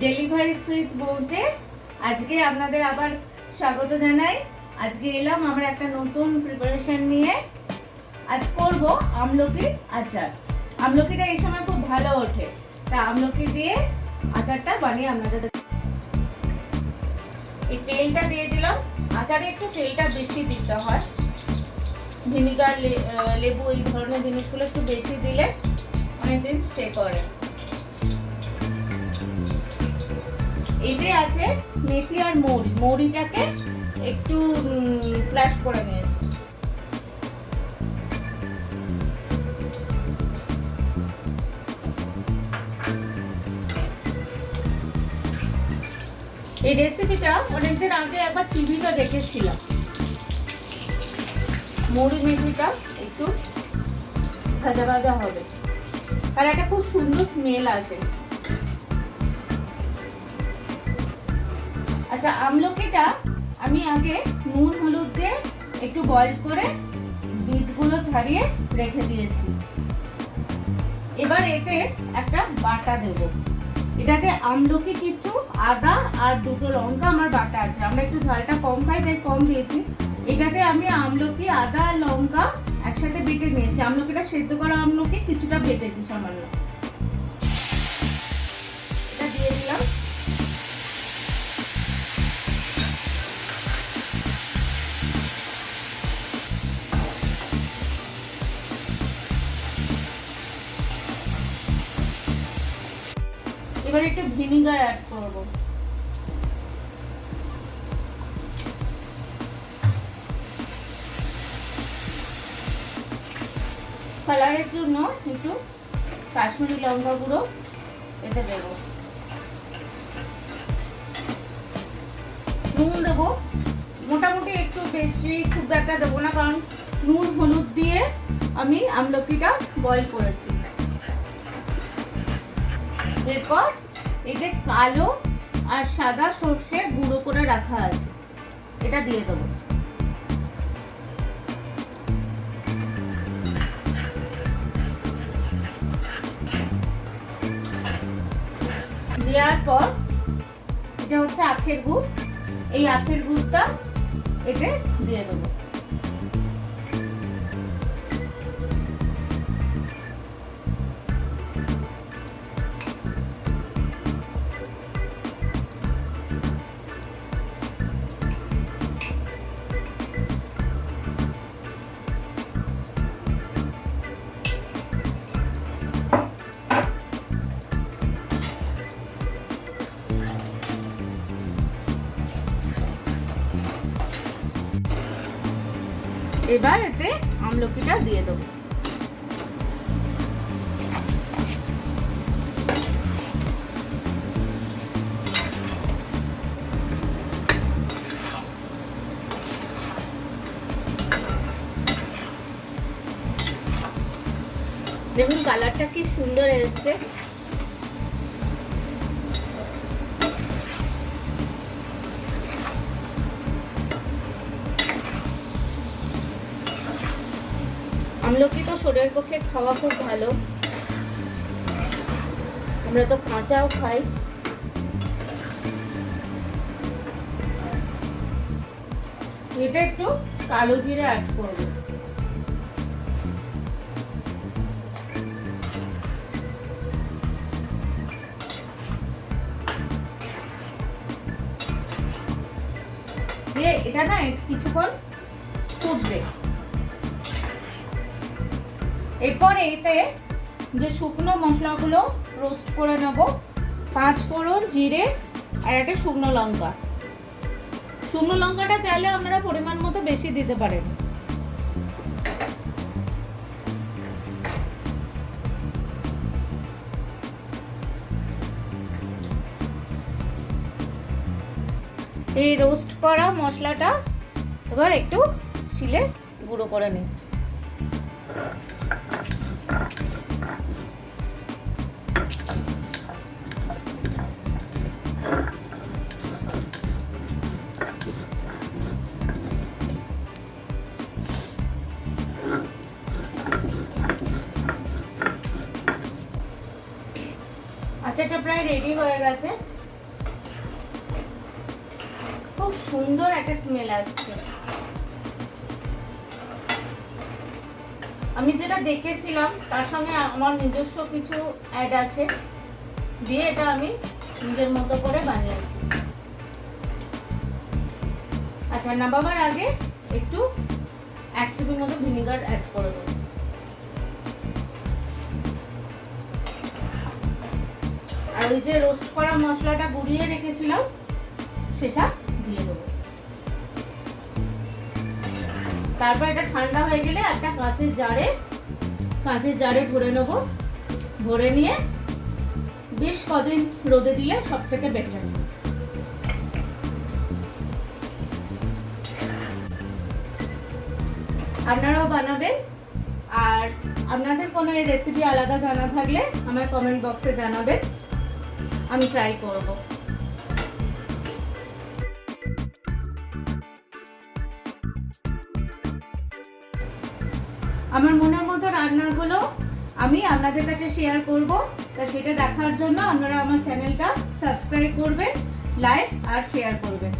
Delivery sweet বলতে আজকে আপনাদের আবার স্বাগত জানাই। আজকে এলাম আমরা একটা নতুন প্রিপারেশন নিয়ে। আজ করব আমলকির আচার। আমলকিটা এই সময় খুব ভালো ওঠে। তা আমলকি দিয়ে আচারটা বানিয়ে আপনাদের এই তেলটা দিয়ে দিলাম। আচারে একটু তেলটা বেশি দিতে হয়। ভিনিগার লেবু, এই ধরনের জিনিসগুলো একটু বেশি দিলে অনেকদিন স্টে করে। এতে আছে মেথি আর মৌরি। মৌরিটাকে একটু ফ্ল্যাশ করে নিয়েছি। এই রেসিপিটা অনেকদিন আগে একবার টিভিতে দেখেছিলাম। মৌরি মেথিটা একটু ভাজা ভাজা হবে। আর একটা খুব সুন্দর স্মেল আসে। আচ্ছা আমলকিটা আমি আগে নুন, হলুদ দিয়ে একটু বয়েল করে বীজগুলো ছাড়িয়ে রেখে দিয়েছি। এবার এতে একটা বাটা দেব। এটাতে আমলকি কিছু, আদা আর দুটো লঙ্কা আমার বাটা আছে। আমরা একটু ঝালটা কম খাই, তাই কম দিয়েছি। এটাতে আমি আমলকি, আদা আর লঙ্কা একসাথে বেটে নিয়েছি। আমলকিটা সেদ্ধ করা আমলকি কিছুটা বেটেছি সামান্য। এটা দিয়ে দিলাম। এবার একটু ভিনিগার অ্যাড করব। কালারের জন্য একটু কাশ্মীরি লঙ্কা গুঁড়ো এতে দেবো। নুন দেবো। মোটামুটি একটু বেশি খুব একটা দেবো না, কারণ নুন, হলুদ দিয়ে আমি আমলকিটা বয়েল করেছি। এরপর এতে কালো আর সাদা সর্ষে গুঁড়ো করে রাখা আছে, এটা দিয়ে দেবো। দেওয়ার পর এটা হচ্ছে আখের গুড়, এই আখের গুড়টা এতে দিয়ে দেবো। এবার এতে আমলকিটা দিয়ে দেবো। দেখুন কালারটা কি সুন্দর এসছে। আমলকি তো শরীরের পক্ষে খাওয়া খুব ভালো। আমরা তো কাঁচাও খাই। এটা একটু কালো জিরে অ্যাড করব। দিয়ে এটা না, কিছুক্ষণ ফুটবে। এরপর এতে যে শুকনো মশলাগুলো রোস্ট করে নেব, পাঁচ ফোড়ন, জিরে আর একটা শুকনো লঙ্কা। শুকনো লঙ্কাটা চাইলে আপনারা পরিমাণ মতো বেশি দিতে পারেন। এই রোস্ট করা মশলাটা এবার একটু শিলে গুঁড়ো করে নিচ্ছি। আচ্ছা এটা প্রায় রেডি হয়ে গেছে। খুব সুন্দর একটা স্মেল আসছে। আমি যেটা দেখেছিলাম, তার সঙ্গে আমার নিজস্ব কিছু অ্যাড আছে। দিয়ে এটা আমি নিজের মতো করে বানিয়েছি। আচ্ছা নামাবার আগে একটু এক ছবির মতো ভিনিগার অ্যাড করে দেবো। আর ওই যে রোস্ট করা মশলাটা গুঁড়িয়ে রেখেছিলাম, সেটা দিয়ে দেবো। তারপর এটা ঠান্ডা হয়ে গেলে একটা কাঁচের জারে কাঁচের জারে ভরে নেব। ভরে নিয়ে বেশ কদিন রোদে দিলে সব থেকে বেটার আপনারাও বানাবেন। আর আপনাদের কোনো রেসিপি আলাদা জানা থাকলে আমার কমেন্ট বক্সে জানাবেন। আমি ট্রাই করব। আমার মনের মতো রান্নাগুলো আমি আপনাদের কাছে শেয়ার করব। তা সেটা দেখার জন্য আপনারা আমার চ্যানেলটা সাবস্ক্রাইব করবেন লাইক আর শেয়ার করবেন।